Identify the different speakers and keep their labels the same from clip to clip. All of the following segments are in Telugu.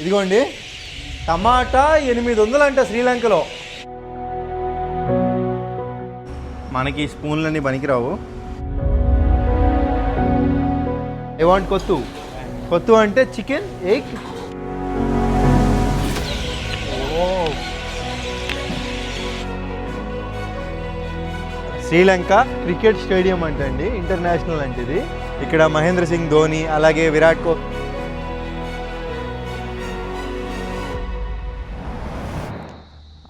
Speaker 1: ఇదిగోండి. టమాటా ఎనిమిది వందలు అంట శ్రీలంకలో. మనకి స్పూన్లన్నీ పనికిరావు. ఐ వాంట్ కొత్తు కొత్తు అంటే chicken egg Sri Lanka cricket stadium అంటండి ఇంటర్నేషనల్ అంటే ఇది ఇక్కడ మహేంద్ర సింగ్ ధోని అలాగే విరాట్ కోహ్లీ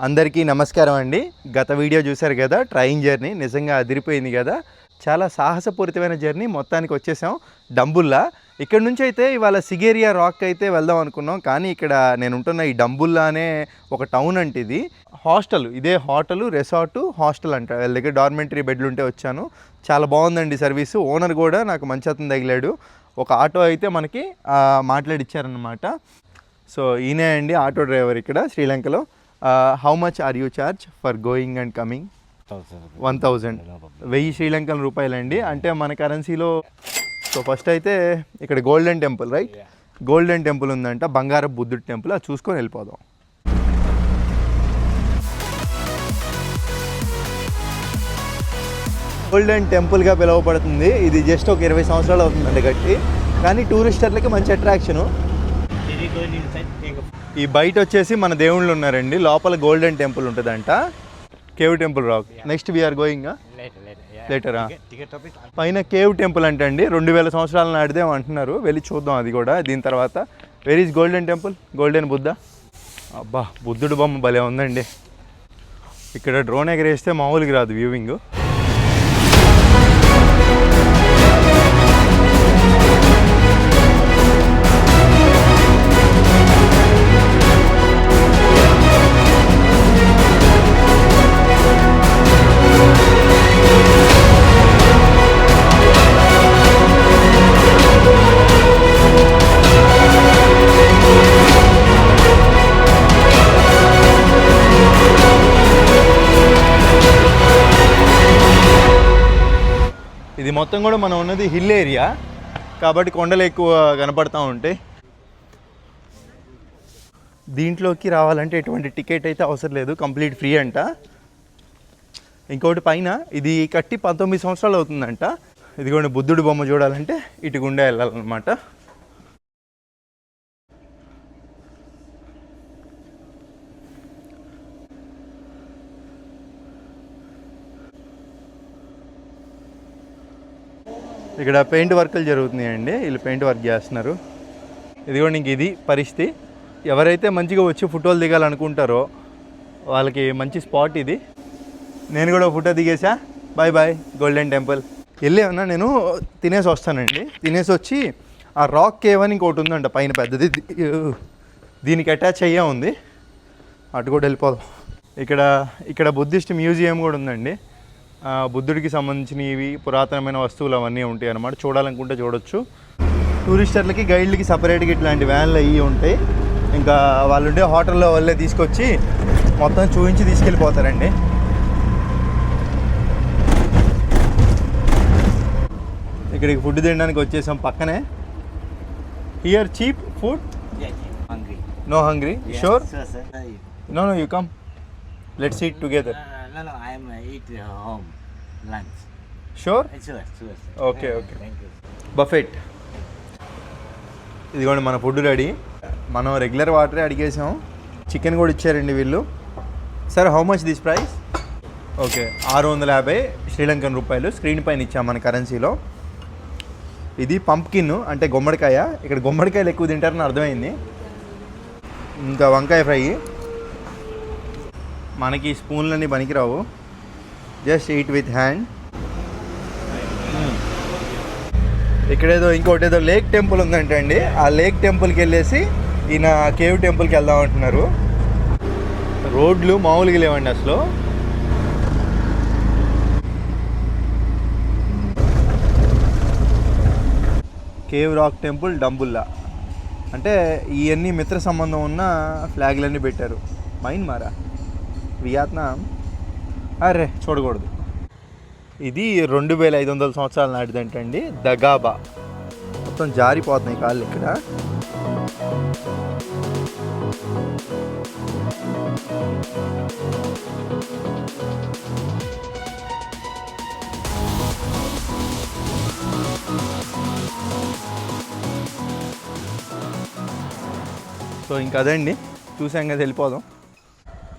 Speaker 1: అందరికీ నమస్కారం అండి. గత వీడియో చూశారు కదా ట్రైన్ జర్నీ నిజంగా అదిరిపోయింది కదా. చాలా సాహసపూరితమైన జర్నీ మొత్తానికి వచ్చేసాం డంబుల్లా. ఇక్కడ నుంచి అయితే ఇవాళ సిగేరియా రాక్ అయితే వెళ్దాం అనుకున్నాం. కానీ ఇక్కడ నేను ఉంటున్న ఈ డంబుల్లా అనే ఒక టౌన్ అంటే ఇది. హాస్టల్ ఇదే హోటల్ రిసార్టు హాస్టల్ అంట. వీళ్ళ దగ్గర డార్మెంటరీ బెడ్లు ఉంటే వచ్చాను. చాలా బాగుందండి సర్వీసు. ఓనర్ కూడా నాకు మంచి అతను తగిలాడు. ఒక ఆటో అయితే మనకి మాట్లాడిచ్చారనమాట సో ఈయనే అండి ఆటో డ్రైవర్ ఇక్కడ శ్రీలంకలో. How much are you charge for going and coming one thousand వెయ్యి శ్రీలంకన్ రూపాయలండి. అంటే మన కరెన్సీలో సో ఫస్ట్ అయితే ఇక్కడ golden temple right golden temple ఉందంట బంగారం బుద్ధుడి టెంపుల్ అది చూసుకొని వెళ్ళిపోదాం. గోల్డెన్ టెంపుల్గా పిలువబడుతుంది. ఇది జస్ట్ ఒక ఇరవై సంవత్సరాలు అవుతుందండి కట్టి కానీ టూరిస్టర్లకి మంచి అట్రాక్షను ఈ బయట వచ్చేసి మన దేవుళ్ళు ఉన్నారండి. లోపల గోల్డెన్ టెంపుల్ ఉంటుందంట. Cave temple rock next we're going లేటరా పైన కేవ్ టెంపుల్ అంటే అండి రెండు వేల సంవత్సరాల నాటిదే అంటున్నారు. వెళ్ళి చూద్దాం అది కూడా దీని తర్వాత. Where is golden temple golden Buddha అబ్బా బుద్ధుడు బొమ్మ భలే ఉందండి. ఇక్కడ డ్రోన్ ఎగరేస్తే మామూలుగా రాదు వ్యూవింగ్ మొత్తం కూడా మనం ఉన్నది హిల్ ఏరియా. కాబట్టి కొండలు ఎక్కువ కనపడతా ఉంటాయి దీంట్లోకి రావాలంటే ఎటువంటి టికెట్ అయితే అవసరం లేదు. కంప్లీట్ ఫ్రీ అంట. ఇంకోటి పైన ఇది కట్టి పంతొమ్మిది సంవత్సరాలు అవుతుందంట. ఇదిగోండి బుద్ధుడి బొమ్మ చూడాలంటే ఇటు గుండె వెళ్ళాలన్నమాట. ఇక్కడ పెయింట్ వర్కులు జరుగుతున్నాయండి. వీళ్ళు పెయింట్ వర్క్ చేస్తున్నారు. ఇదిగోండి ఇంక ఇది పరిస్థితి. ఎవరైతే మంచిగా వచ్చి ఫోటోలు దిగాలనుకుంటారో వాళ్ళకి మంచి స్పాట్ ఇది. నేను కూడా photo దిగేసా? Bye bye golden temple. వెళ్ళేమన్నా నేను తినేసి వస్తానండి. తినేసి వచ్చి ఆ రాక్ కేవ్ అని ఇంకోటి ఉందంట పైన పెద్దది. దీనికి అటాచ్ అయ్యే ఉంది. అటు కూడా వెళ్ళిపోదాం. ఇక్కడ ఇక్కడ బుద్ధిస్ట్ మ్యూజియం కూడా ఉందండి. బుద్ధుడికి సంబంధించినవి పురాతనమైన వస్తువులు అవన్నీ ఉంటాయి అన్నమాట. చూడాలనుకుంటే చూడొచ్చు. టూరిస్టర్లకి గైడ్లకి సపరేట్గా ఇట్లాంటి వ్యాన్లు అయ్యి ఉంటాయి ఇంకా వాళ్ళు ఉండే హోటల్లో వాళ్ళే తీసుకొచ్చి మొత్తం చూపించి తీసుకెళ్ళిపోతారండి. ఇక్కడికి ఫుడ్ తినడానికి వచ్చేసాం పక్కనే. Here cheap food. No hungry sure. No no you come let's eat together
Speaker 2: no, no, I am uh, eat home. Lunch.
Speaker 1: Sure.
Speaker 2: Thank you.
Speaker 1: Buffet ఇదిగోండి మన ఫుడ్ రెడీ మనం రెగ్యులర్ వాటరే అడిగేసాం. చికెన్ కూడా ఇచ్చారండి వీళ్ళు. Sir how much this price okay ఆరు వందల యాభై శ్రీలంకన్ రూపాయలు. స్క్రీన్ పైన ఇచ్చాం మన కరెన్సీలో ఇది పంప్కిన్ అంటే గుమ్మడికాయ. ఇక్కడ గుమ్మడికాయలు ఎక్కువ తింటారని అర్థమైంది. ఇంకా వంకాయ ఫ్రై. మనకి స్పూన్లన్నీ పనికిరావు. జస్ట్ ఈట్ విత్ హ్యాండ్ ఇక్కడేదో ఇంకోటి ఏదో లేక్ టెంపుల్ ఉందంటండి. ఆ లేక్ టెంపుల్కి వెళ్ళేసి ఈయన కేవ్ టెంపుల్కి వెళ్దాం అంటున్నారు. రోడ్లు మామూలుగా లేవండి అసలు. కేవ్ రాక్ టెంపుల్ డంబుల్లా అంటే ఇవన్నీ మిత్ర సంబంధం ఉన్న ఫ్లాగ్లన్నీ పెట్టారు. మైన్ మారా? వియత్నాం. అరే చూడకూడదు. ఇది రెండు వేల ఐదు వందల సంవత్సరాల నాటిదంటండి దగాబా. మొత్తం జారిపోతున్నాయి కాళ్ళు ఇక్కడ. సో ఇంక అదే అండి చూసాం కదా వెళ్ళిపోదాం.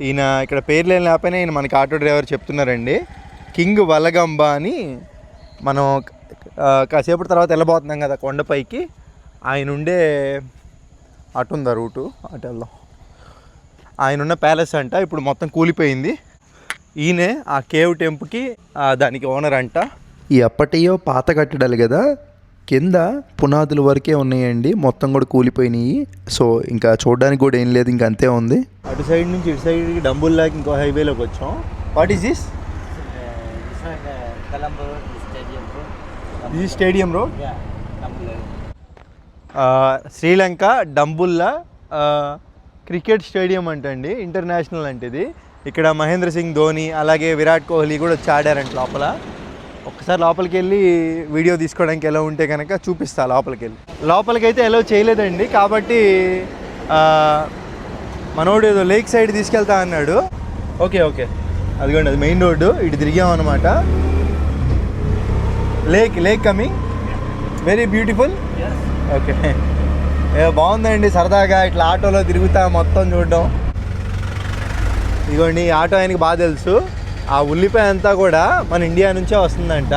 Speaker 1: ఈయన ఇక్కడ పేర్లు ఏం లేకపోయినా ఈయన మనకి ఆటో డ్రైవర్ చెప్తున్నారండి. కింగ్ వలగంబ అని మనం కాసేపు కాసేపటి తర్వాత వెళ్ళబోతున్నాం కదా కొండపైకి. ఆయన ఉండే అటు ఉందా రూటు? అటు వెళ్దాం. ఆయన ఉన్న ప్యాలెస్ అంట ఇప్పుడు మొత్తం కూలిపోయింది. ఈయనే ఆ కేవ్ టెంపుకి దానికి ఓనర్ అంట. ఈ అప్పటియో పాత కట్టడాలు కదా? కింద పునాదుల వరకే ఉన్నాయండి. మొత్తం కూడా కూలిపోయినాయి. సో ఇంకా చూడడానికి కూడా ఏం లేదు ఇంకా అంతే ఉంది. అటు సైడ్ నుంచి ఇటు సైడ్ డంబుల్లాకి ఇంకో హైవేలోకి వచ్చాం. What is this. ఇది stadium road
Speaker 2: Colombo.
Speaker 1: Sri Lanka Dambulla ఆ, క్రికెట్ స్టేడియం అంటండి. ఇంటర్నేషనల్ అంటే ఇది ఇక్కడ మహేంద్ర సింగ్ ధోని అలాగే విరాట్ కోహ్లీ కూడా వచ్చి ఆడారంట లోపల. ఒకసారి లోపలికి వెళ్ళి వీడియో తీసుకోవడానికి ఎలా ఉంటే కనుక చూపిస్తా లోపలికి వెళ్ళి లోపలికి అయితే ఎలా చేయలేదండి కాబట్టి మనోడు ఏదో లేక్ సైడ్ తీసుకెళ్తా అన్నాడు. Okay okay. అదిగోండి అది మెయిన్ రోడ్డు. ఇటు తిరిగామన్నమాట lake lake coming very beautiful okay. బాగుందండి సరదాగా ఇట్లా ఆటోలో తిరుగుతా మొత్తం చూడడం. ఇదిగోండి ఆటో ఆయనకి బాగా తెలుసు. ఆ ఉల్లిపాయ అంతా కూడా మన ఇండియా నుంచే వస్తుందంట.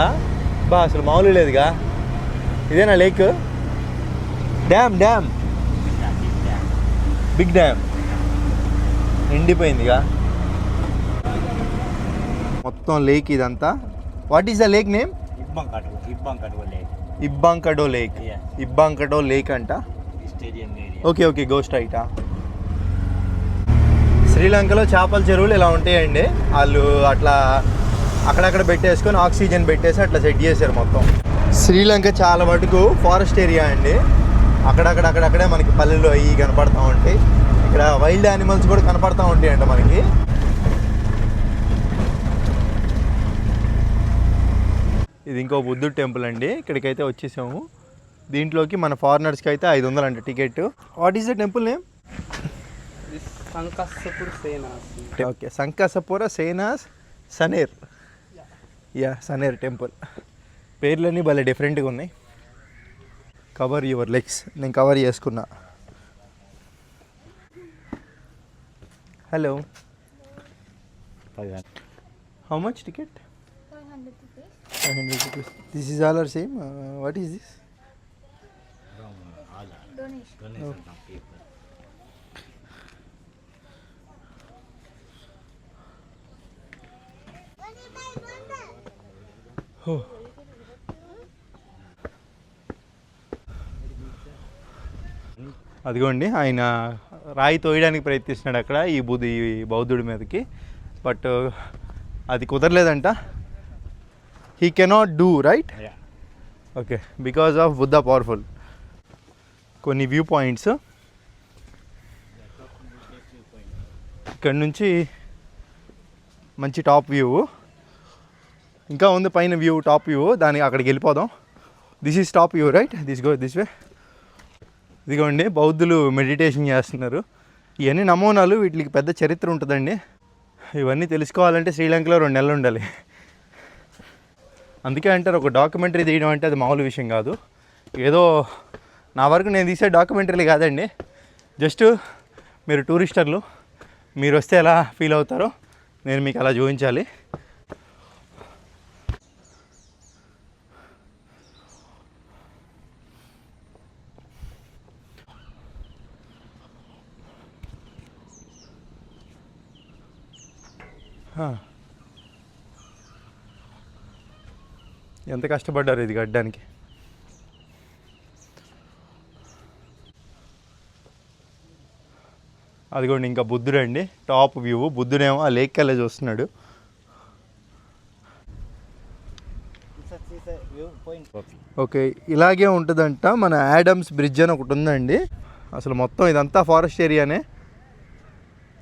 Speaker 1: బా అసలు మామూలు లేదుగా. ఇదేనా lake? Dam dam. Big dam. నిండిపోయిందిగా మొత్తం లేక్ ఇదంతా. What is the lake name. Ibbankatuwa lake. Ibbankatuwa lake అంట. ఓకే ఓకే గో స్ట్రైటా శ్రీలంకలో చేపల చెరువులు ఇలా ఉంటాయండి. వాళ్ళు అట్లా అక్కడక్కడ పెట్టేసుకొని ఆక్సిజన్ పెట్టేసి అట్లా సెట్ చేశారు మొత్తం. శ్రీలంక చాలా మటుకు ఫారెస్ట్ ఏరియా అండి. అక్కడక్కడ అక్కడక్కడే మనకి పల్లెలు అవి కనపడతా ఉంటాయి. ఇక్కడ వైల్డ్ యానిమల్స్ కూడా కనపడుతూ ఉంటాయి అంట మనకి. ఇది ఇంకో బుద్ధుడు టెంపుల్ అండి. ఇక్కడికైతే వచ్చేసాము. దీంట్లోకి మన ఫారినర్స్కి అయితే ఐదు వందలు అంట ticket what is the temple name
Speaker 3: Senas.
Speaker 1: Okay సంకాసపుర సేనాస్ సనేర్ యా సనేర్ టెంపుల్ పేర్లన్నీ భలే డిఫరెంట్గా ఉన్నాయి. కవర్ యువర్ లెగ్స్ నేను కవర్ చేసుకున్నా. Hello. How much ticket
Speaker 4: 500 rupees.
Speaker 1: Five hundred rupees this is all are same what is this
Speaker 2: From
Speaker 1: అదిగోండి ఆయన రాయి తోయడానికి ప్రయత్నిస్తున్నాడు అక్కడ ఈ బుద్ధి ఈ బౌద్ధుడి మీదకి. బట్ అది కుదరలేదంట. He cannot do right. Okay because of Buddha powerful కొన్ని వ్యూ పాయింట్స్ ఇక్కడ నుంచి మంచి టాప్ వ్యూ ఇంకా ఉంది పైన వ్యూ టాప్ వ్యూ. దానికి అక్కడికి వెళ్ళిపోదాం. This is top view right this go this way ఇదిగోండి బౌద్ధులు మెడిటేషన్ చేస్తున్నారు. ఇవన్నీ నమూనాలు వీటికి పెద్ద చరిత్ర ఉంటుందండి. ఇవన్నీ తెలుసుకోవాలంటే శ్రీలంకలో రెండు నెలలు ఉండాలి. అందుకే అంటారు ఒక డాక్యుమెంటరీ తీయడం అంటే అది మామూలు విషయం కాదు. ఏదో నా వరకు నేను తీసే డాక్యుమెంటరీలు కాదండి. జస్ట్ మీరు టూరిస్టర్లు మీరు వస్తే ఎలా ఫీల్ అవుతారో నేను మీకు అలా చూపించాలి. ఎంత కష్టపడ్డారు ఇది కట్టడానికి అదిగోండి ఇంకా బుద్ధుడు అండి. Top view. బుద్ధుడేమో ఆ లేక్ వెళ్ళి చూస్తున్నాడు. ఓకే ఇలాగే ఉంటుందంట మన యాడమ్స్ బ్రిడ్జ్ అని ఒకటి ఉందండి. అసలు మొత్తం ఇదంతా ఫారెస్ట్ ఏరియానే.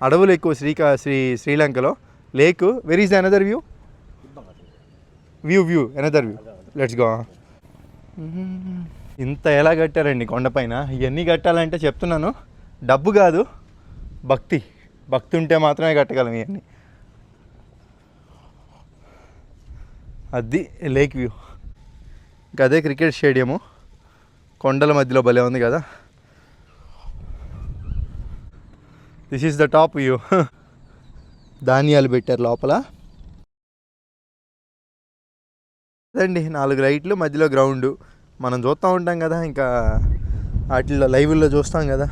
Speaker 1: అడవులు ఎక్కువ శ్రీకా శ్రీ శ్రీలంకలో. Lake where is another view view view another view let's go ఇంత ఎలా కట్టారండి కొండపైన? ఇవన్నీ కట్టాలంటే చెప్తున్నాను. డబ్బు కాదు భక్తి. భక్తి ఉంటే మాత్రమే కట్టగలం ఇవన్నీ. అది లేక్ వ్యూ గదే అదే క్రికెట్ స్టేడియము కొండల మధ్యలో భలే ఉంది కదా. This is the top view ధాన్యాలు పెట్టారు లోపల. అదండి నాలుగు లైట్లు మధ్యలో గ్రౌండ్. మనం చూస్తూ ఉంటాం కదా ఇంకా వాటిల్లో లైవ్లో చూస్తాం కదా.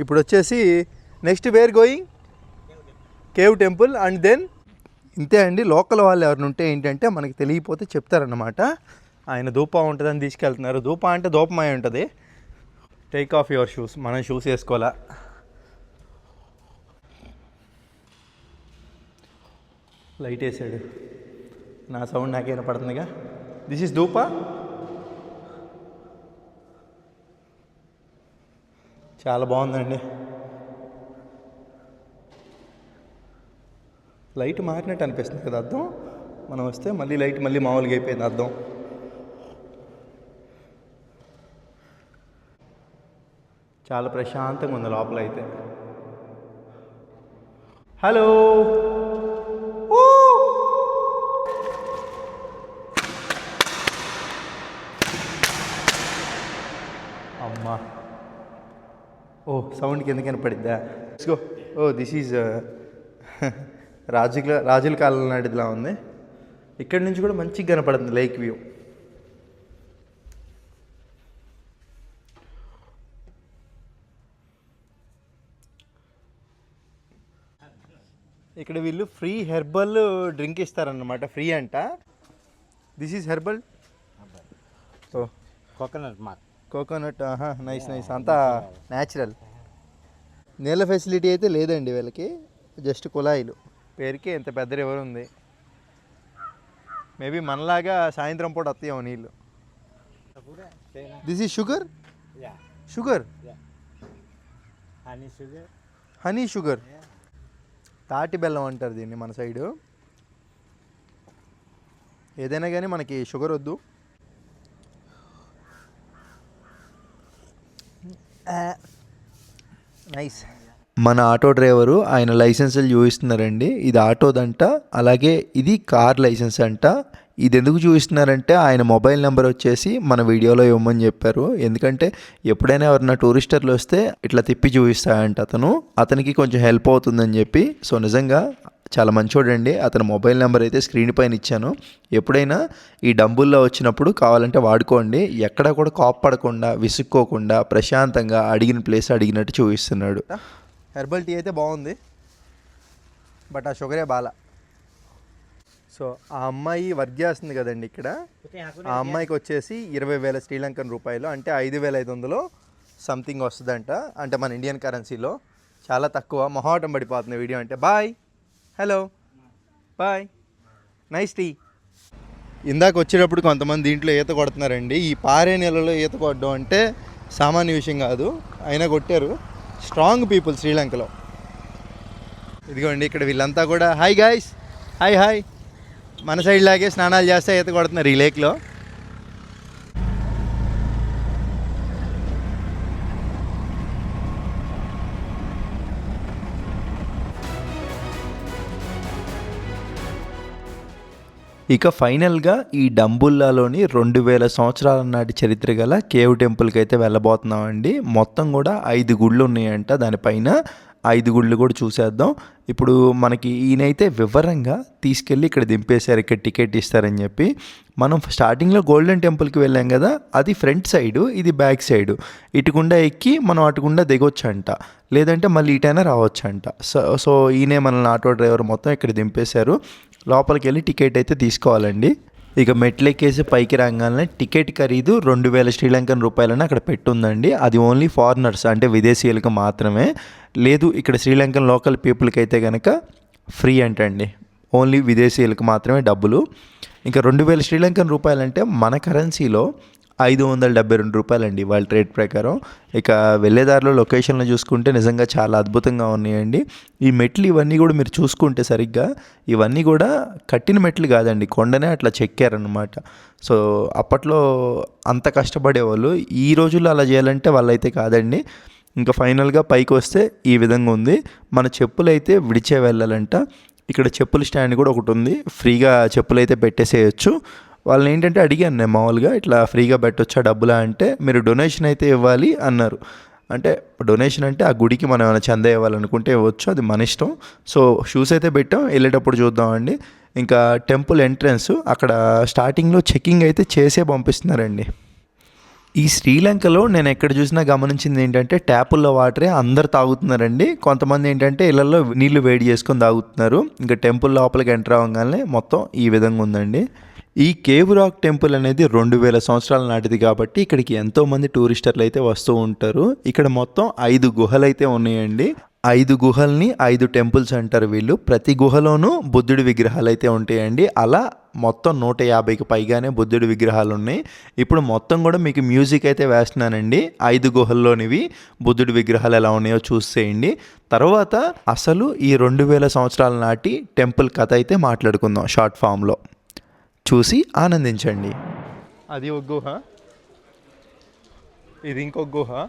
Speaker 1: ఇప్పుడు వచ్చేసి next where going? Cave temple and then ఇంతే అండి. లోకల్ వాళ్ళు ఎవరిని ఉంటే ఏంటంటే మనకి తెలియకపోతే చెప్తారన్నమాట. ఆయన ధూపా ఉంటుందని తీసుకెళ్తున్నారు. ధూపా అంటే ధూపమై ఉంటుంది. టేక్ ఆఫ్ యువర్ షూస్ మనం షూస్ వేసుకోవాలా? లైట్ వేసాడు నా సౌండ్ నాకే వినపడుతుందిగా. దిస్ ఇస్ ధూపా చాలా బాగుందండి. లైట్ మారినట్టు అనిపిస్తుంది కదా అర్థం? మనం వస్తే మళ్ళీ లైట్ మళ్ళీ మామూలుగా అయిపోయింది అర్థం. చాలా ప్రశాంతంగా ఉంది లోపల అయితే. హలో ఓ సౌండ్ కింద కనపడిద్దా గో ఓ దిస్ ఈజ్ రాజుల రాజుల కాలం నాటిదిలా ఉంది. ఇక్కడి నుంచి కూడా మంచిగా కనపడుతుంది లేక్ వ్యూ ఇక్కడ వీళ్ళు ఫ్రీ హెర్బల్ డ్రింక్ ఇస్తారన్నమాట. ఫ్రీ అంట. This is herbal. కోకోనట్ ఆహా నైస్ నైస్ అంతా న్యాచురల్ నీళ్ళ ఫెసిలిటీ అయితే లేదండి వీళ్ళకి జస్ట్ కుళాయిలు. పేరుకి ఎంత పెద్ద రివర్ ఉంది. మేబీ మనలాగా సాయంత్రం పూట వస్తాయేమో నీళ్ళు. This is sugar sugar
Speaker 2: honey sugar.
Speaker 1: Honey sugar తాటి బెల్లం అంటారు దీన్ని మన సైడు ఏదైనా కానీ మనకి షుగర్ వద్దు. నైస్ మన ఆటో డ్రైవరు ఆయన లైసెన్సులు చూపిస్తున్నారండి. ఇది ఆటోదంట అలాగే ఇది కార్ లైసెన్స్ అంట ఇది ఎందుకు చూపిస్తున్నారంటే ఆయన మొబైల్ నెంబర్ వచ్చేసి మన వీడియోలో ఇవ్వమని చెప్పారు. ఎందుకంటే ఎప్పుడైనా ఎవరైనా టూరిస్టర్లు వస్తే ఇట్లా తిప్పి చూపిస్తాయంట అతను. అతనికి కొంచెం హెల్ప్ అవుతుందని చెప్పి. సో నిజంగా చాలా మంచోడండి. అతని మొబైల్ నెంబర్ అయితే స్క్రీన్ పైన ఇచ్చాను. ఎప్పుడైనా ఈ డంబుల్లో వచ్చినప్పుడు కావాలంటే వాడుకోండి. ఎక్కడ కూడా కోప్పడకుండా విసుక్కోకుండా ప్రశాంతంగా అడిగిన ప్లేస్ అడిగినట్టు చూపిస్తున్నాడు. హెర్బల్ టీ అయితే బాగుంది. బట్ ఆ షుగరే బాల. సో ఆ అమ్మాయి వర్క్ చేస్తుంది కదండి ఇక్కడ. ఆ అమ్మాయికి వచ్చేసి ఇరవై వేల శ్రీలంకన్ రూపాయలు. అంటే ఐదు వేల ఐదు వందలు సంథింగ్ వస్తుందంట. అంటే మన ఇండియన్ కరెన్సీలో. చాలా తక్కువ. మొహాటం పడిపోతుంది వీడియో అంటే. Bye! Hello. Bye. Nice tea. ఇందాక వచ్చేటప్పుడు కొంతమంది దీంట్లో ఈత కొడుతున్నారండి. ఈ పారే నెలలో ఈత కొట్టడం అంటే సామాన్య విషయం కాదు. అయినా కొట్టారు. స్ట్రాంగ్ పీపుల్ శ్రీలంకలో. ఇదిగోండి ఇక్కడ వీళ్ళంతా కూడా. Hi guys. Hi hi. మన సైడ్ లాగే స్నానాలు చేస్తే ఈత కొడుతున్నారు ఈ లేక్లో. ఇక ఫైనల్గా ఈ డంబుల్లాలోని రెండు వేల సంవత్సరాల నాటి చరిత్ర గల కేవ్ టెంపుల్కి అయితే వెళ్ళబోతున్నామండి. మొత్తం కూడా ఐదు గుళ్ళు ఉన్నాయంట దానిపైన ఐదు గుళ్ళు కూడా చూసేద్దాం. ఇప్పుడు మనకి ఈయనైతే వివరంగా తీసుకెళ్ళి ఇక్కడ దింపేశారు ఇక్కడ టికెట్ ఇస్తారని చెప్పి. మనం స్టార్టింగ్లో గోల్డెన్ టెంపుల్కి వెళ్ళాం కదా అది ఫ్రంట్ సైడు ఇది బ్యాక్ సైడు. ఇటుకుండా ఎక్కి మనం అటుకుండా దిగొచ్చంట. లేదంటే మళ్ళీ ఇటైనా రావచ్చంట. సో సో ఈయనే మనల్ని ఆటో డ్రైవర్ మొత్తం ఇక్కడ దింపేశారు. లోపలికి వెళ్ళి టికెట్ అయితే తీసుకోవాలండి. ఇక మెట్లెక్కేసి పైకి రాగానే టికెట్ ఖరీదు రెండు వేల శ్రీలంకన్ రూపాయలని అక్కడ పెట్టుందండి. అది ఓన్లీ ఫారినర్స్ అంటే విదేశీయులకు మాత్రమే. లేదు ఇక్కడ శ్రీలంకన్ లోకల్ పీపుల్కి అయితే కనుక ఫ్రీ అంటండి. ఓన్లీ విదేశీయులకు మాత్రమే డబ్బులు. ఇంకా రెండు వేల శ్రీలంకన్ రూపాయలంటే మన కరెన్సీలో ఐదు వందల డెబ్బై రెండు రూపాయలండి వాళ్ళ రేట్ ప్రకారం. ఇక వెళ్ళేదారిలో లొకేషన్లు చూసుకుంటే నిజంగా చాలా అద్భుతంగా ఉన్నాయండి. ఈ మెట్లు ఇవన్నీ కూడా మీరు చూసుకుంటే సరిగ్గా ఇవన్నీ కూడా కట్టిన మెట్లు కాదండి కొండనే అట్లా చెక్కారనమాట సో అప్పట్లో అంత కష్టపడేవాళ్ళు. ఈ రోజుల్లో అలా చేయాలంటే వాళ్ళైతే కాదండి. ఇంకా ఫైనల్గా పైకి వస్తే ఈ విధంగా ఉంది. మన చెప్పులు అయితే విడిచే వెళ్ళాలంట. ఇక్కడ చెప్పుల స్టాండ్ కూడా ఒకటి ఉంది. ఫ్రీగా చెప్పులు అయితే పెట్టేసేయచ్చు. వాళ్ళని ఏంటంటే అడిగాను నేను మామూలుగా ఇట్లా ఫ్రీగా పెట్టొచ్చా డబ్బులా? అంటే మీరు డొనేషన్ అయితే ఇవ్వాలి అన్నారు. అంటే డొనేషన్ అంటే ఆ గుడికి మనం ఏమైనా చందా ఇవ్వాలనుకుంటే ఇవ్వచ్చు అది మన ఇష్టం. సో షూస్ అయితే పెట్టాం వెళ్ళేటప్పుడు చూద్దామండి. ఇంకా టెంపుల్ ఎంట్రన్స్ అక్కడ స్టార్టింగ్లో చెకింగ్ అయితే చేసే పంపిస్తున్నారండి. ఈ శ్రీలంకలో నేను ఎక్కడ చూసినా గమనించింది ఏంటంటే ట్యాపుల్లో వాటరే అందరు తాగుతున్నారండి. కొంతమంది ఏంటంటే ఇళ్ళలో నీళ్ళు వేడి చేసుకొని తాగుతున్నారు. ఇంకా టెంపుల్ లోపలికి ఎంటర్ అవ్వగానే మొత్తం ఈ విధంగా ఉందండి. ఈ కేవ్ రాక్ టెంపుల్ అనేది రెండు వేల సంవత్సరాల నాటిది కాబట్టి ఇక్కడికి ఎంతోమంది టూరిస్టర్లు అయితే వస్తూ ఉంటారు. ఇక్కడ మొత్తం ఐదు గుహలు అయితే ఉన్నాయండి. ఐదు గుహల్ని ఐదు టెంపుల్స్ అంటారు వీళ్ళు. ప్రతి గుహలోనూ బుద్ధుడి విగ్రహాలు అయితే ఉంటాయండి. అలా మొత్తం నూట యాభైకి పైగానే బుద్ధుడి విగ్రహాలు ఉన్నాయి. ఇప్పుడు మొత్తం కూడా మీకు మ్యూజిక్ అయితే వేస్తున్నానండి. ఐదు గుహల్లోనివి బుద్ధుడి విగ్రహాలు ఎలా ఉన్నాయో చూసేయండి. తర్వాత అసలు ఈ రెండు వేల సంవత్సరాల నాటి టెంపుల్ కథ అయితే మాట్లాడుకుందాం షార్ట్ ఫామ్లో. చూసి ఆనందించండి. అది ఒక గుహ. ఇది ఇంకొక గుహ.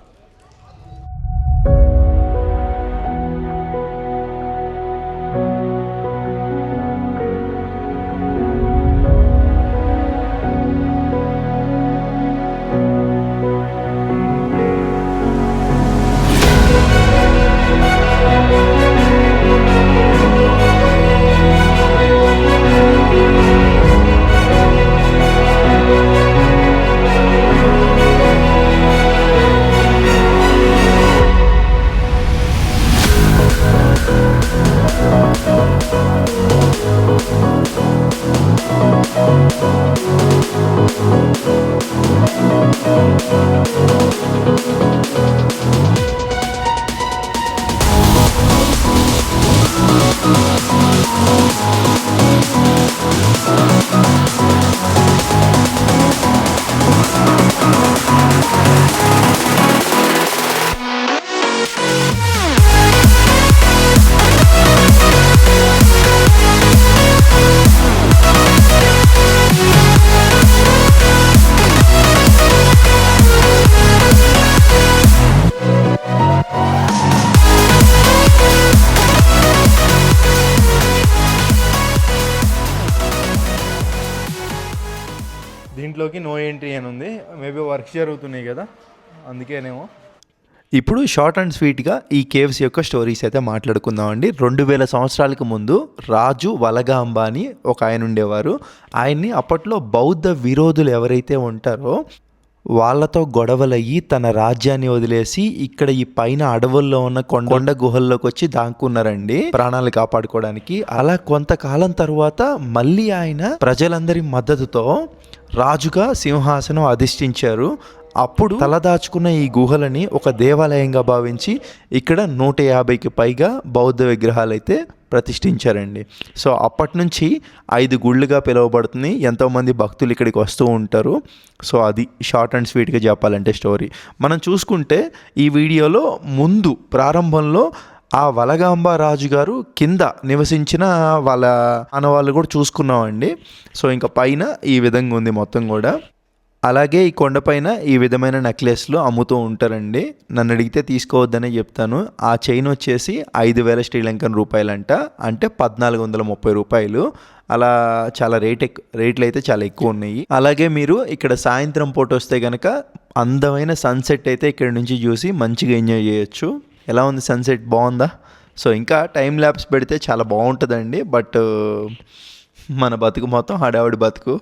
Speaker 1: ఇప్పుడు షార్ట్ అండ్ స్వీట్గా ఈ కేవ్స్ యొక్క స్టోరీస్ అయితే మాట్లాడుకుందామండి. రెండు వేల సంవత్సరాలకు ముందు రాజు వలగాంబ అని ఒక ఆయన ఉండేవారు. ఆయన్ని అప్పట్లో బౌద్ధ విరోధులు ఎవరైతే ఉంటారో వాళ్ళతో గొడవలయ్యి తన రాజ్యాన్ని వదిలేసి ఇక్కడ ఈ పైన అడవుల్లో ఉన్న కొండ గుహల్లోకి వచ్చి దాక్కున్నారండి ప్రాణాలు కాపాడుకోవడానికి. అలా కొంతకాలం తర్వాత మళ్ళీ ఆయన ప్రజలందరి మద్దతుతో రాజుగా సింహాసనం అధిష్ఠించారు. అప్పుడు తలదాచుకున్న ఈ గుహలని ఒక దేవాలయంగా భావించి ఇక్కడ నూట యాభైకి పైగా బౌద్ధ విగ్రహాలు అయితే ప్రతిష్ఠించారండి. సో అప్పటి నుంచి ఐదు గుళ్ళుగా పిలువబడుతుంది. ఎంతోమంది భక్తులు ఇక్కడికి వస్తూ ఉంటారు. సో అది షార్ట్ అండ్ స్వీట్గా చెప్పాలంటే స్టోరీ. మనం చూసుకుంటే ఈ వీడియోలో ముందు ప్రారంభంలో ఆ వలగాంబ రాజు గారు కింద నివసించిన వాళ్ళ ఆనవాళ్ళు కూడా చూసుకున్నామండి. సో ఇంకా పైన ఈ విధంగా ఉంది మొత్తం కూడా. అలాగే ఈ కొండపైన ఈ విధమైన నెక్లెస్లు అమ్ముతూ ఉంటారండి. నన్ను అడిగితే తీసుకోవద్దనే చెప్తాను. ఆ చైన్ వచ్చేసి ఐదు వేల శ్రీలంకన్ రూపాయలంట. అంటే పద్నాలుగు వందల ముప్పై రూపాయలు. అలా చాలా రేట్ రేట్లు అయితే చాలా ఎక్కువ ఉన్నాయి. అలాగే మీరు ఇక్కడ సాయంత్రం పూట వస్తే కనుక అందమైన సన్సెట్ అయితే ఇక్కడ నుంచి చూసి మంచిగా ఎంజాయ్ చేయొచ్చు. ఎలా ఉంది సన్సెట్? బాగుందా? సో ఇంకా టైం ల్యాబ్స్ పెడితే చాలా బాగుంటుందండి. బట్ మన బతుకు మొత్తం హడావిడి బతుకు.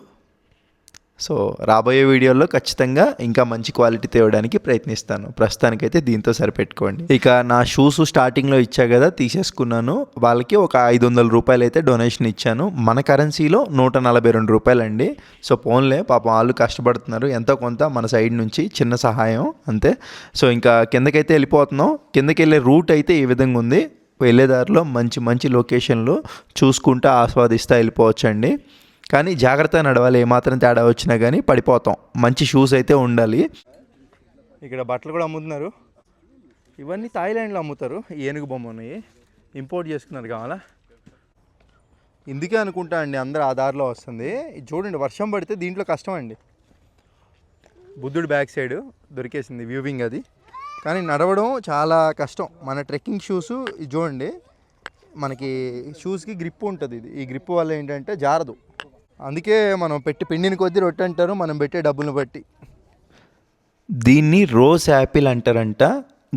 Speaker 1: సో రాబోయే వీడియోల్లో ఖచ్చితంగా ఇంకా మంచి క్వాలిటీ తేవడానికి ప్రయత్నిస్తాను. ప్రస్తుతానికైతే దీంతో సరిపెట్టుకోండి. ఇక నా షూస్ స్టార్టింగ్లో ఇచ్చా కదా తీసేసుకున్నాను. వాళ్ళకి ఒక ఐదు వందల రూపాయలు అయితే డొనేషన్ ఇచ్చాను. మన కరెన్సీలో నూట నలభై రెండు రూపాయలు అండి సో పోన్లే పాపం వాళ్ళు కష్టపడుతున్నారు. ఎంతో కొంత మన సైడ్ నుంచి చిన్న సహాయం అంతే. సో ఇంకా కిందకైతే వెళ్ళిపోతున్నాం. కిందకి వెళ్ళే రూట్ అయితే ఈ విధంగా ఉంది. వెళ్ళేదారిలో మంచి మంచి లొకేషన్లు చూసుకుంటూ ఆస్వాదిస్తూ వెళ్ళిపోవచ్చండి. కానీ జాగ్రత్తగా నడవాలి ఏమాత్రం తేడా వచ్చినా కానీ పడిపోతాం. మంచి షూస్ అయితే ఉండాలి. ఇక్కడ బట్టలు కూడా అమ్ముతున్నారు. ఇవన్నీ థాయిలాండ్లో అమ్ముతారు. ఏనుగు బొమ్మ ఉన్నాయి. ఇంపోర్ట్ చేసుకున్నారు కావాలా? ఇందుకే అనుకుంటా అండి అందరు ఆ దారిలో వస్తుంది. ఇది చూడండి వర్షం పడితే దీంట్లో కష్టం అండి. బుద్ధుడు బ్యాక్ సైడ్ దొరికేసింది వ్యూవింగ్ అది. కానీ నడవడం చాలా కష్టం. మన ట్రెక్కింగ్ షూస్ ఇది చూడండి మనకి షూస్కి గ్రిప్ ఉంటుంది ఇది. ఈ గ్రిప్ వల్ల ఏంటంటే జారదు. అందుకే మనం పెట్టి పిండిని కొద్దీ రొట్టె అంటారు మనం పెట్టే డబ్బులను బట్టి. దీన్ని రోజ్ యాపిల్ అంటారంట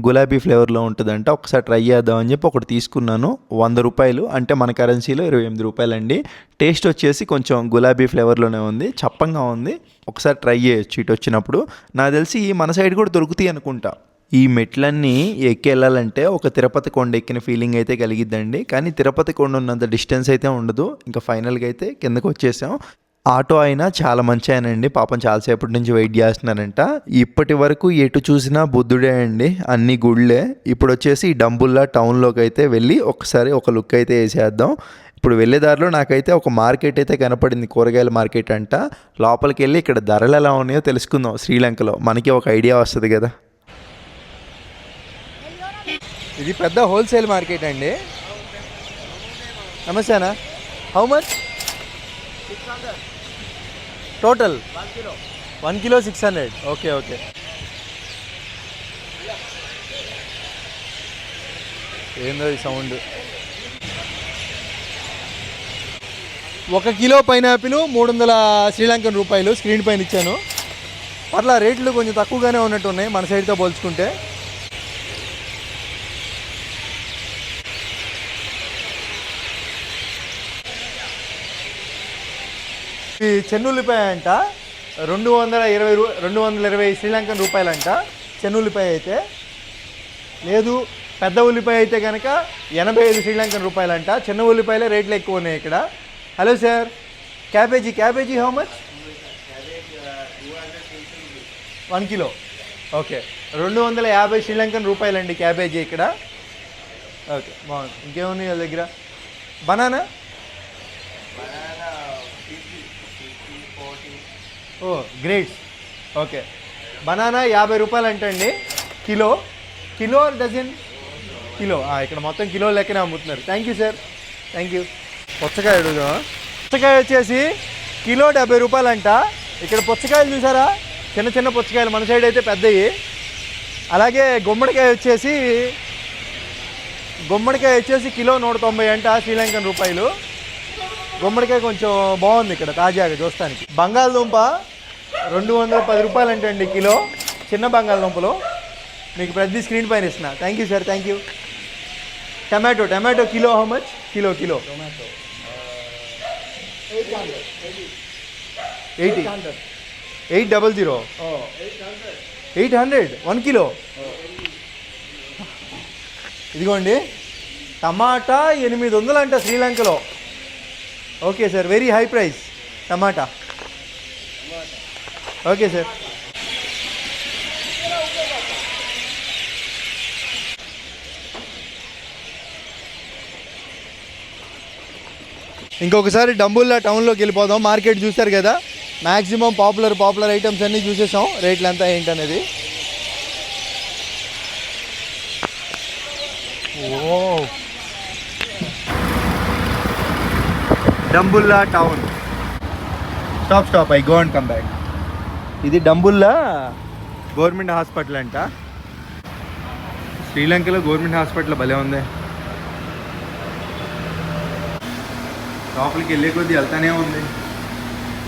Speaker 1: గులాబీ ఫ్లేవర్లో ఉంటుందంట. ఒకసారి ట్రై చేద్దాం అని చెప్పి ఒకటి తీసుకున్నాను వంద రూపాయలు. అంటే మన కరెన్సీలో ఇరవై ఎనిమిది రూపాయలండి. టేస్ట్ వచ్చేసి కొంచెం గులాబీ ఫ్లేవర్లోనే ఉంది చప్పంగా ఉంది. ఒకసారి ట్రై చేయొచ్చు ఇటు వచ్చినప్పుడు. నాకు తెలిసి మన సైడ్ కూడా దొరుకుతాయి అనుకుంటా. ఈ మెట్లన్నీ ఎక్కి వెళ్ళాలంటే ఒక తిరుపతి కొండ ఎక్కిన ఫీలింగ్ అయితే కలిగిద్దండి. కానీ తిరుపతి కొండ ఉన్నంత డిస్టెన్స్ అయితే ఉండదు. ఇంకా ఫైనల్గా అయితే కిందకు వచ్చేసాం. ఆటో అయినా చాలా మంచి ఆయనండి. పాపం చాలాసేపటి నుంచి వెయిట్ చేస్తున్నారంట. ఇప్పటి వరకు ఎటు చూసినా బుద్ధుడే అండి. అన్ని గుళ్ళే. ఇప్పుడు వచ్చేసి డంబుల్లా టౌన్లోకి అయితే వెళ్ళి ఒకసారి ఒక లుక్ అయితే వేసేద్దాం. ఇప్పుడు వెళ్ళే దారిలో నాకైతే ఒక మార్కెట్ అయితే కనపడింది. కూరగాయల మార్కెట్ అంట. లోపలికి వెళ్ళి ఇక్కడ ధరలు ఎలా ఉన్నాయో తెలుసుకుందాం శ్రీలంకలో. మనకి ఒక ఐడియా వస్తుంది కదా. ఇది పెద్ద హోల్సేల్ మార్కెట్ అండి. నమస్తేనా? How much total one kilo six hundred okay okay ఏందో ఈ సౌండ్ ఒక కిలో పైనాపిల్ మూడు వందల శ్రీలంకన్ రూపాయలు స్క్రీన్ పైన ఇచ్చాను. పర్లా రేట్లు కొంచెం తక్కువగానే ఉన్నట్టు ఉన్నాయి మన సైడ్తో పోల్చుకుంటే. ఈ చెన్నుల్లిపాయ అంట రెండు వందల ఇరవై రూ రెండు వందల ఇరవై శ్రీలంకన్ రూపాయలంట చెన్నుల్లిపాయ అయితే. లేదు పెద్ద ఉల్లిపాయ అయితే కనుక ఎనభై ఐదు శ్రీలంకన్ రూపాయలంట. చిన్న ఉల్లిపాయలే రేట్లు ఎక్కువ ఉన్నాయి ఇక్కడ. Hello sir cabbage cabbage how much one kilo. Okay రెండు వందల యాభై శ్రీలంకన్ రూపాయలండి క్యాబేజీ ఇక్కడ. ఓకే బాగుంది. ఇంకేమున్నాయి వాళ్ళ దగ్గర? బనానా? ఓ గ్రేట్స్ ఓకే బనానా యాభై రూపాయలు అంటండి కిలో. Kilo dozen kilo. ఇక్కడ మొత్తం కిలో లెక్కనే అమ్ముతున్నారు. Thank you sir thank you పుచ్చకాయ అడుగుదాం. పుచ్చకాయ వచ్చేసి కిలో డెబ్బై రూపాయలు అంట ఇక్కడ పుచ్చకాయలు చూసారా? చిన్న చిన్న పుచ్చకాయలు. మన సైడ్ అయితే పెద్దవి అలాగే గుమ్మడికాయ వచ్చేసి గుమ్మడికాయ వచ్చేసి కిలో నూట తొంభై అంట శ్రీలంకన్ రూపాయలు. గుమ్మడికాయ కొంచెం బాగుంది ఇక్కడ తాజాగా చూస్తానికి. బంగాళదుంప రెండు వందల పది రూపాయలు అంటండి కిలో. చిన్న బంగాళదుంపలు. మీకు ప్రతి స్క్రీన్ పైన ఇస్తున్నా. Thank you sir thank you tomato tomato kilo how much kilo kilo. Eighty eight double zero eight hundred one kilo ఇదిగోండి. టమాటా ఎనిమిది వందలు అంట శ్రీలంకలో. Okay sir very high price tomato. Okay sir. ఇంకొకసారి డంబుల్లా టౌన్లోకి వెళ్ళిపోదాం. మార్కెట్ చూశారు కదా? మ్యాక్సిమం పాపులర్ పాపులర్ ఐటమ్స్ అన్నీ చూసేసాం. రేట్లు ఎంత ఏంటనేది? ఓ. Dambulla town. Stop stop I go and come back ఇది డంబుల్లా? గవర్నమెంట్ హాస్పిటల్ అంట. శ్రీలంకలో గవర్నమెంట్ హాస్పిటల్ భలే ఉంది. లోపలికి వెళ్ళే కొద్దీ వెళ్తానే ఉంది.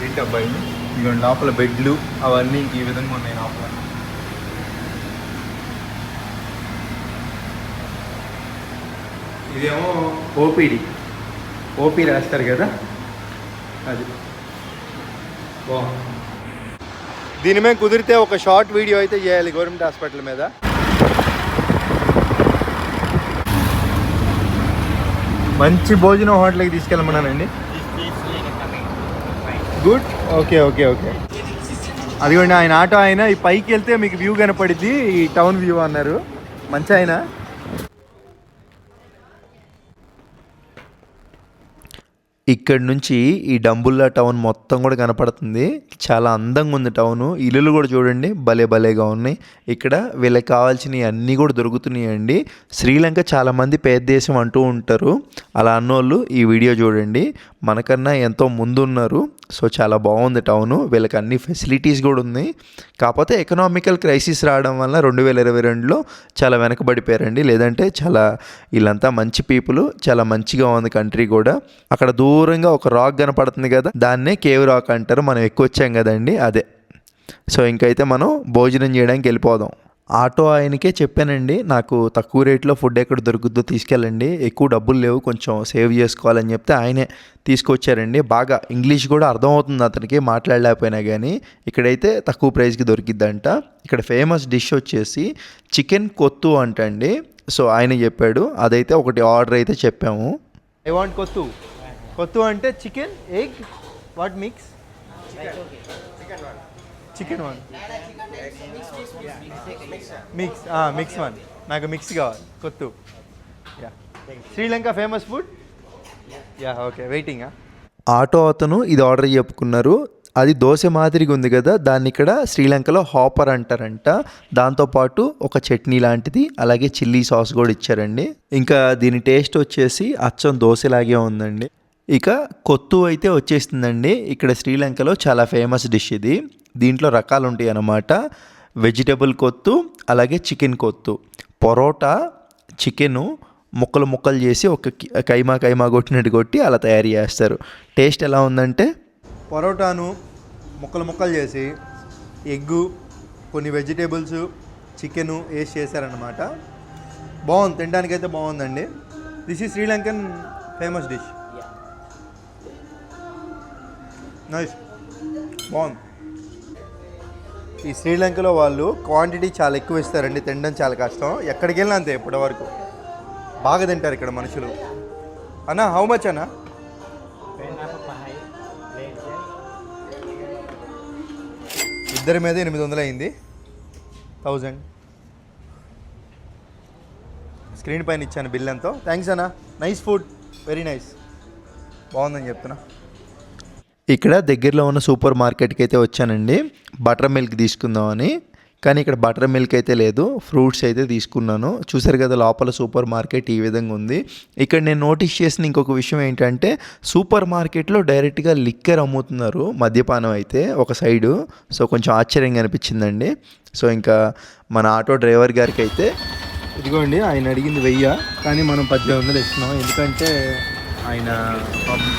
Speaker 1: ఏంటి అబ్బాయి ఇదిగోండి లోపల బెడ్లు అవన్నీ ఇంక ఈ విధంగా ఉన్నాయి లోపల. ఇదేమో ఓపీడీ. ఓపీ రాస్తారు కదా? అది. బాగుంది. దీని మీద కుదిరితే ఒక షార్ట్ వీడియో అయితే చేయాలి గవర్నమెంట్ హాస్పిటల్ మీద. మంచి భోజనం హోటల్కి తీసుకెళ్ళమన్నానండి. గుడ్ ఓకే ఓకే ఓకే అదిగోండి ఆయన ఆటో ఆయన ఈ పైకి వెళ్తే మీకు వ్యూ కనపడిద్ది ఈ టౌన్ వ్యూ అన్నారు. మంచి ఆయన. ఇక్కడ నుంచి ఈ డంబుల్లా టౌన్ మొత్తం కూడా కనపడుతుంది. చాలా అందంగా ఉంది టౌన్. ఇల్లులు కూడా చూడండి భలే భలేగా ఉన్నాయి. ఇక్కడ వీళ్ళకి కావాల్సినవి అన్నీ కూడా దొరుకుతున్నాయండి శ్రీలంక చాలామంది పేద దేశం అంటూ ఉంటారు. అలా అన్నోళ్ళు ఈ వీడియో చూడండి. మనకన్నా ఎంతో ముందు ఉన్నారు సో చాలా బాగుంది టౌన్. వీళ్ళకి అన్ని ఫెసిలిటీస్ కూడా ఉన్నాయి కాకపోతే ఎకనామికల్ క్రైసిస్ రావడం వల్ల రెండు వేల ఇరవై రెండులో చాలా వెనకబడిపోయారండి. లేదంటే చాలా వీళ్ళంతా మంచి పీపుల్ చాలా మంచిగా ఉంది కంట్రీ కూడా. అక్కడ దూరంగా ఒక రాక్ కనపడుతుంది కదా దాన్నే కేవ్ రాక్ అంటారు. మనం ఎక్కువ వచ్చాం కదండి అదే. సో ఇంకైతే మనం భోజనం చేయడానికి వెళ్ళిపోదాం. ఆటో ఆయనకే చెప్పానండి నాకు తక్కువ రేట్లో ఫుడ్ ఎక్కడ దొరుకుతుందో తీసుకెళ్ళండి ఎక్కువ డబ్బులు లేవు కొంచెం సేవ్ చేసుకోవాలని చెప్తే ఆయనే తీసుకొచ్చారండి. బాగా ఇంగ్లీష్ కూడా అర్థమవుతుంది అతనికి మాట్లాడలేకపోయినా కానీ ఇక్కడైతే తక్కువ ప్రైస్కి దొరికిద్దంట. ఇక్కడ ఫేమస్ డిష్ వచ్చేసి చికెన్ కొత్తు అంటండి. సో ఆయన చెప్పాడు అదైతే ఒకటి ఆర్డర్ అయితే చెప్పాము. I want kottu. కొత్తు అంటే chicken egg what mix? Chicken one. Mix mix one నాకు మిక్స్ కావాలి. Kottu. Yeah Sri Lanka famous food yeah okay waiting auto అతను ఇది ఆర్డర్ చెప్పుకున్నారు. అది దోశ మాదిరిగా ఉంది కదా దాన్ని ఇక్కడ శ్రీలంకలో హాపర్ అంటారంట. దాంతోపాటు ఒక చట్నీ లాంటిది అలాగే చిల్లీ సాస్ కూడా ఇచ్చారండి. ఇంకా దీని టేస్ట్ వచ్చేసి అచ్చం దోశలాగే ఉందండి. ఇక కొత్తు అయితే వచ్చేస్తుందండి ఇక్కడ శ్రీలంకలో చాలా ఫేమస్ డిష్ ఇది. దీంట్లో రకాలు ఉంటాయి అన్నమాట. వెజిటబుల్ కొత్తు అలాగే చికెన్ కొత్తు. పొరోటా చికెను ముక్కలు ముక్కలు చేసి ఒక కైమా కైమా కొట్టినట్టు కొట్టి అలా తయారు చేస్తారు. టేస్ట్ ఎలా ఉందంటే? పరోటాను ముక్కలు ముక్కలు చేసి ఎగ్గు కొన్ని వెజిటేబుల్స్ చికెను వేసి చేశారనమాట బాగుంది తినడానికైతే బాగుందండి. దిస్ ఈ శ్రీలంకన్ ఫేమస్ డిష్ నైస్ బాగుంది. ఈ శ్రీలంకలో వాళ్ళు క్వాంటిటీ చాలా ఎక్కువ ఇస్తారండి తినడం చాలా కష్టం. ఎక్కడికి వెళ్ళినా అంతే ఇప్పటి వరకు బాగా తింటారు ఇక్కడ మనుషులు. అన్న హౌ మచ్ అన్న? ఇద్దరి మీద ఎనిమిది వందలు అయింది. థౌజండ్ స్క్రీన్ పైన ఇచ్చాను బిల్ ఎంతో. థ్యాంక్స్ అన్న. నైస్ ఫుడ్ వెరీ నైస్ బాగుందని చెప్తున్నా. ఇక్కడ దగ్గరలో ఉన్న సూపర్ మార్కెట్కి అయితే వచ్చానండి. బటర్ మిల్క్ తీసుకుందామని కానీ ఇక్కడ బటర్ మిల్క్ అయితే లేదు ఫ్రూట్స్ అయితే తీసుకున్నాను. చూసారు కదా లోపల సూపర్ మార్కెట్ ఈ విధంగా ఉంది. ఇక్కడ నేను నోటీస్ చేసిన ఇంకొక విషయం ఏంటంటే సూపర్ మార్కెట్లో డైరెక్ట్గా లిక్కర్ అమ్ముతున్నారు మద్యపానం అయితే ఒక సైడు. సో కొంచెం ఆశ్చర్యంగా అనిపించిందండి. సో ఇంకా మన ఆటో డ్రైవర్ గారికి అయితే ఇదిగోండి ఆయన అడిగింది వెయ్య కానీ మనం పద్దెనిమిది వందలు ఇస్తున్నాం. ఎందుకంటే ఆయన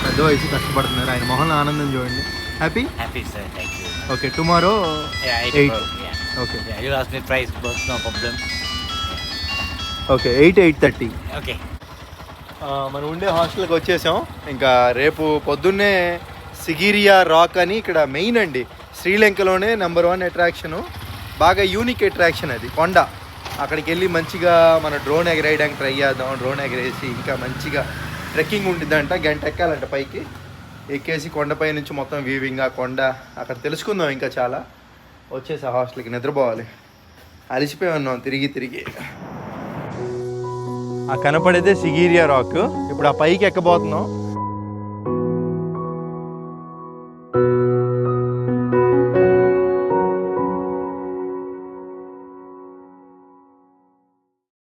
Speaker 1: పెద్ద వయసు కష్టపడుతున్నారు. ఆయన మొహన్ ఆనందం చూడండి. Happy
Speaker 2: Happy sir, thank you.
Speaker 1: Okay tomorrow
Speaker 2: yeah.
Speaker 1: Okay
Speaker 2: Yeah, you ask me price, boss, no problem.
Speaker 1: Okay eight eight thirty
Speaker 2: Okay.
Speaker 1: మనం ఉండే హాస్టల్కి వచ్చేసాం. ఇంకా రేపు పొద్దున్నే సిగిరియా రాక్ అని ఇక్కడ మెయిన్ అండి. శ్రీలంకలోనే నెంబర్ వన్ అట్రాక్షను బాగా యూనిక్ అట్రాక్షన్ అది. కొండ. అక్కడికి వెళ్ళి మంచిగా మన డ్రోన్ ఎగరేయడానికి ట్రై చేద్దాం. డ్రోన్ ఎగరేసి ఇంకా మంచిగా ట్రెక్కింగ్ ఉంటుందంట. గంట ఎక్కాలంట పైకి. ఎక్కేసి కొండపై నుంచి మొత్తం వీవింగ్ ఆ కొండ అక్కడ తెలుసుకుందాం ఇంకా చాలా. వచ్చేసి హాస్టల్కి నిద్రపోవాలి. అలిసిపోయి ఉన్నాం తిరిగి తిరిగి. ఆ కనపడేదే సిగీరియా రాక్. ఇప్పుడు ఆ పైకి ఎక్కబోతున్నాం.